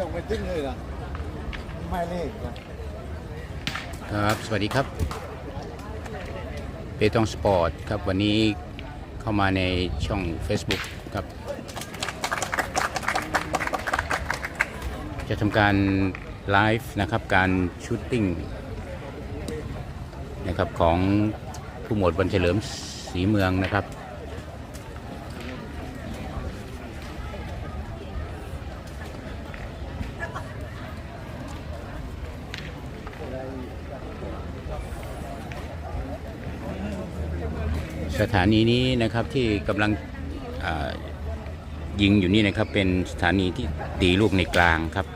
ยังไม่ตึ้งเลยนะไม่เลขครับ สวัสดีครับเปตองสปอร์ตครับ วันนี้เข้ามาในช่อง Facebook ครับ จะทำการไลฟ์นะครับการชูตติ้งนะครับของผู้หมวดวันเฉลิมศรีเมืองนะครับ สถานีนี้นะครับที่กำลังยิงอยู่นี่นะครับเป็นสถานีที่ตีลูกในกลางครับ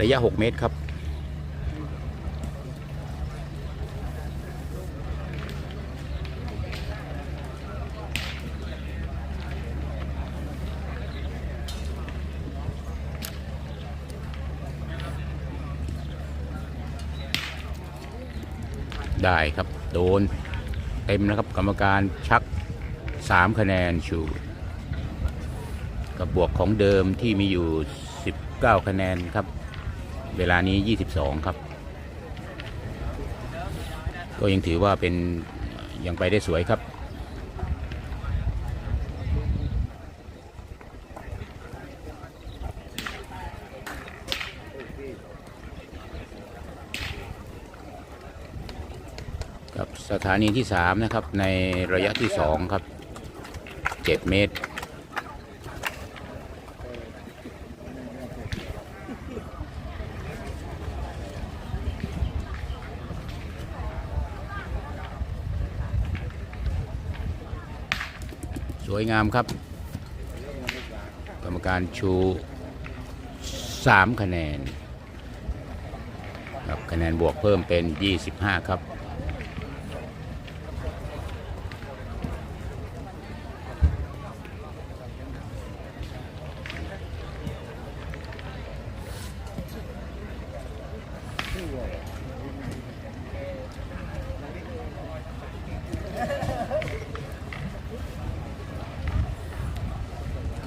ระยะ 6 เมตรครับ ได้ครับ โดนเต็มนะครับกรรมการชัก 3 คะแนนชูกับบวกของเดิมที่มีอยู่ 19 คะแนนครับ เวลานี้ 22 ครับ ก็ยังถือว่าเป็นยังไปได้สวยครับ กับสถานีที่3นะครับในระยะที่2ครับ7เมตร สวยงามครับ กรรมการชู3คะแนนครับคะแนนบวกเพิ่มเป็น 25 ครับ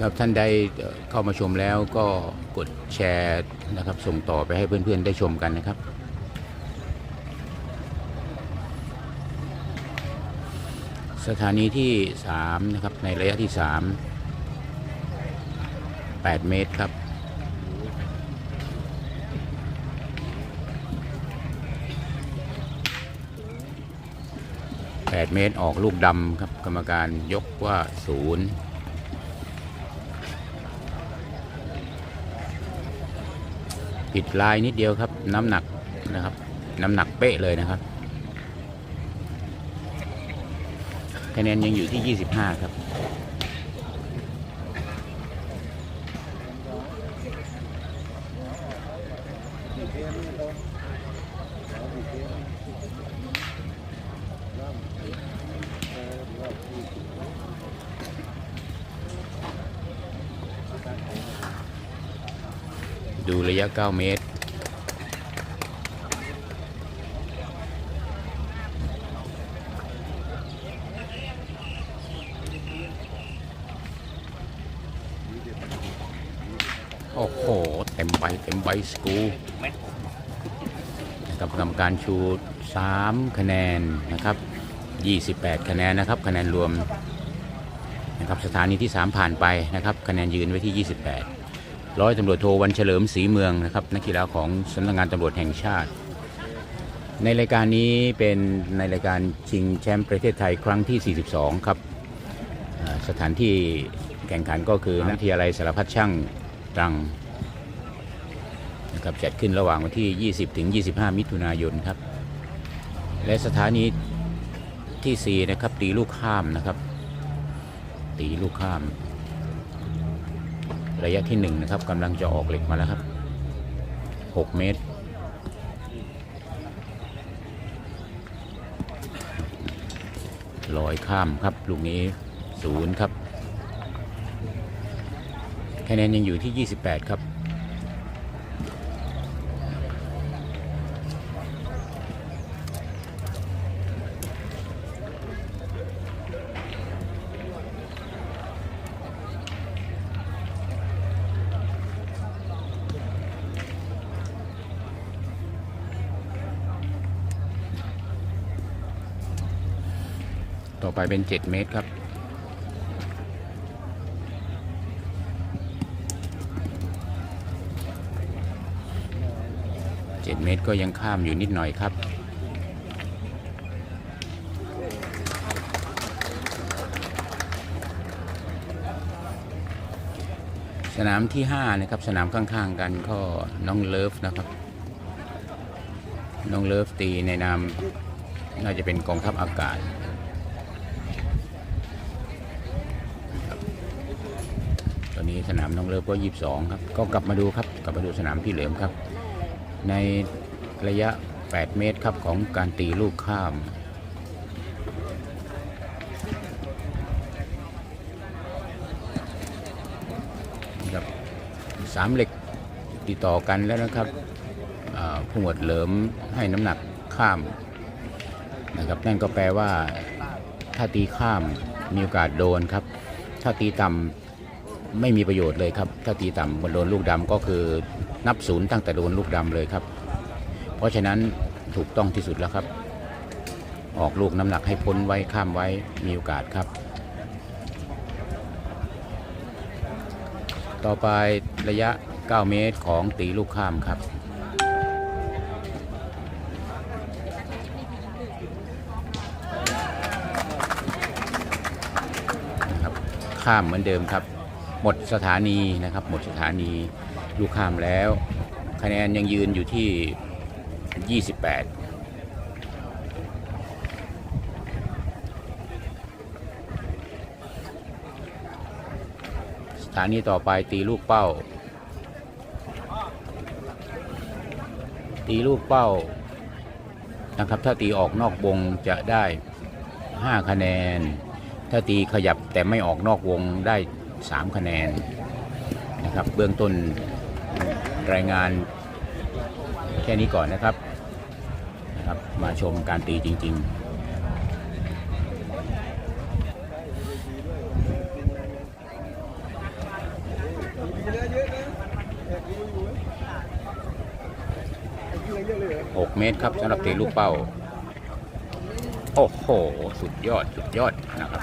ครับท่านใดเอ่อเข้ามาชมแล้วก็กดแชร์นะครับ ส่งต่อไปให้เพื่อนๆได้ชมกันนะครับสถานีที่ 3 นะครับ ในระยะที่ 3 8 เมตรครับ 8 เมตรออกลูกดำครับ กรรมการยกว่าศูนย์ ผิดลายนิดเดียวครับ น้ำหนักนะครับ น้ำหนักเป๊ะเลยนะครับ คะแนนยังอยู่ที่ 25 ครับ ดู ระยะ 9 เมตร โอ้โห เต็มใบเต็มใบสกรูนะครับกรรมการชู3 คะแนนนะครับ 28 คะแนนนะครับ คะแนนรวมนะครับสถานีที่ 3 ผ่านไปนะครับ คะแนนยืนไว้ที่ 28 ร้อยตำรวจโทวันเฉลิมศรีเมืองนะครับนักกีฬาของสำนักงานตำรวจแห่งชาติ ในรายการนี้เป็นในรายการชิงแชมป์ประเทศไทยครั้งที่ 42 ครับสถานที่แข่งขันก็คือนักทยาลัยสารพัดช่างตรังนะครับจัดขึ้นระหว่างวันที่ 20 ถึง 25 มิถุนายนครับ และสถานีที่ 4 นะครับตีลูกข้ามนะครับ ตีลูกข้าม ระยะที่1นะครับกำลังจะออกเหล็กมาแล้วครับ 6 เมตร ลอยข้ามครับลูกนี้ศูนย์ครับคะแนนยังอยู่ที่ 28 ครับ ต่อไปเป็น 7 เมตรครับ 7 เมตรก็ยังข้ามอยู่นิดหน่อยครับสนามที่ 5 นะครับ สนามข้างๆกันก็น้องเลิฟนะครับ น้องเลิฟตีในนามน่าจะเป็นกองทัพอากาศครับตอนนี้ สนามน้องเลิฟก็22ครับ ก็กลับมาดูครับ กลับมาดูสนามพี่เหลิมครับ ในระยะ 8 เมตรครับของการตีลูกข้ามครับสามเหล็กติดต่อกันแล้วนะครับผู้หมวดเหลิมให้น้ำหนักข้ามนะครับนั่นก็แปลว่าถ้าตีข้ามมีโอกาสโดนครับ ถ้าตีต่ำ ไม่มีประโยชน์เลยครับ ถ้าตีต่ำบนโดนลูกดำก็คือนับศูนย์ตั้งแต่โดนลูกดำเลยครับ เพราะฉะนั้นถูกต้องที่สุดแล้วครับ ออกลูกน้ำหนักให้พ้นไว้ข้ามไว้มีโอกาสครับ ต่อไประยะ 9 เมตรของตีลูกข้ามครับข้ามเหมือนเดิมครับ หมดสถานีนะครับ หมดสถานีลูกข้ามแล้ว คะแนนยังยืนอยู่ที่ 28สถานีต่อไปตีลูกเป้า ตีลูกเป้านะครับ ถ้าตีออกนอกวงจะได้ 5 คะแนน ถ้าตีขยับแต่ไม่ออกนอกวงได้ 3 คะแนนนะครับเบื้องต้นรายงานแค่นี้ก่อนนะครับนะครับ มาชมการตีจริงๆ6เมตรครับสำหรับตีลูกเป้า โอ้โห สุดยอด สุดยอดนะครับ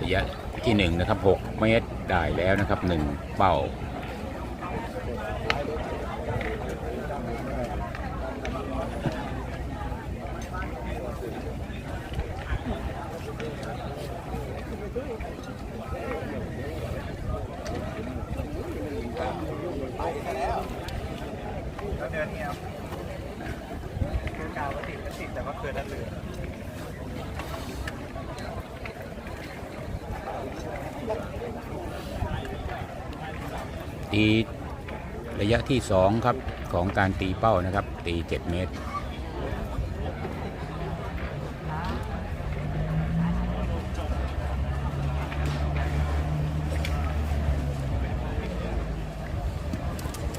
ระยะ ที่1นะครับ6เมตรได้แล้วนะครับ1เป้าแล้วเดินเงี้ยคือกาวก็ติดก็ติดแต่ว่าเกิดนั่นเลยีระยะที่ 2 ครับ ของการตีเป้านะครับ ตี 7 เมตร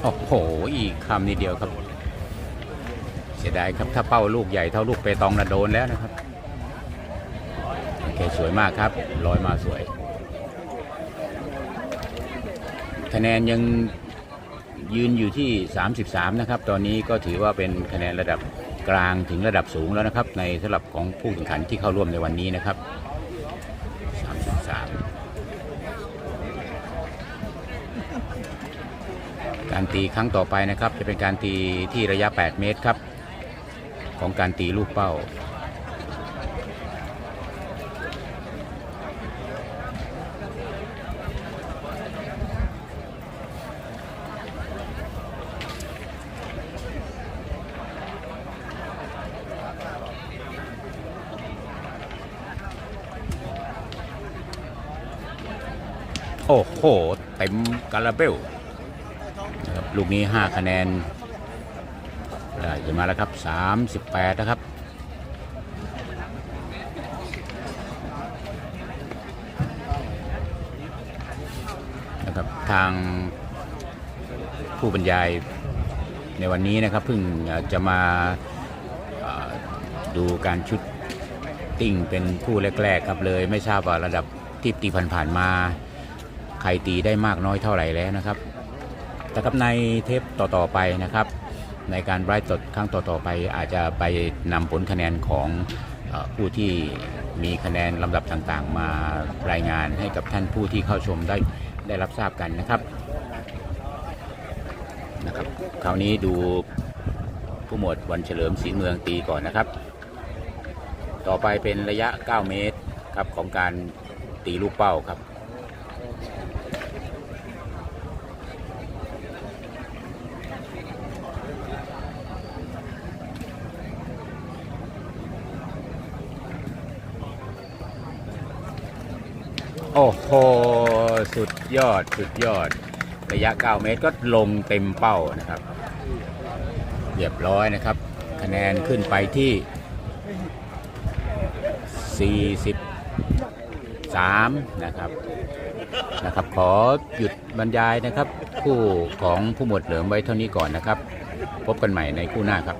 โอ้โห อีกคำนิดเดียวครับ เสียดายครับ ถ้าเป้าลูกใหญ่เท่าลูกเปตองนะโดนแล้วนะครับ โอเค สวยมากครับลอยมาสวย คะแนนยังยืนอยู่ที่ 33 นะครับ ตอนนี้ก็ถือว่าเป็นคะแนนระดับกลางถึงระดับสูงแล้วนะครับ ในสำหรับของผู้แข่งขันที่เข้าร่วมในวันนี้นะครับ 33 การตีครั้งต่อไปนะครับ จะเป็นการตีที่ระยะ 8 เมตรครับ ของการตีลูกเป้า โอ้โห เต็มกาลาเบลนะครับลูกนี้ 5 คะแนนได้จะมาแล้วครับ 38 นะครับ นะครับ ทางผู้บรรยายในวันนี้นะครับเพิ่งจะมาดูการชุดติ้งเป็นผู้แรก ๆ ครับเลย ไม่ทราบว่าระดับที่ตีผ่านๆมา ใครตีได้มากน้อยเท่าไหร่แล้วนะครับแต่กับในเทปต่อๆไปนะครับ ในการไลฟ์สดครั้งต่อๆไปอาจจะไปนำผลคะแนนของผู้ที่มีคะแนนลำดับต่างๆ มารายงานให้กับท่านผู้ที่เข้าชมได้ได้รับทราบกันนะครับนะครับ คราวนี้ดูผู้หมวดวันเฉลิมศรีเมืองตีก่อนนะครับ ต่อไปเป็นระยะ 9 เมตรครับของการตีลูกเป้าครับ โอ้โห สุดยอด สุดยอด ระยะ 9 เมตรก็ลงเต็มเป้านะครับ เรียบร้อยนะครับ คะแนนขึ้นไปที่ 43 นะครับนะครับ ขอหยุดบรรยายนะครับ คู่ของผู้หมวดเหลิมไว้เท่านี้ก่อนนะครับ พบกันใหม่ในคู่หน้าครับ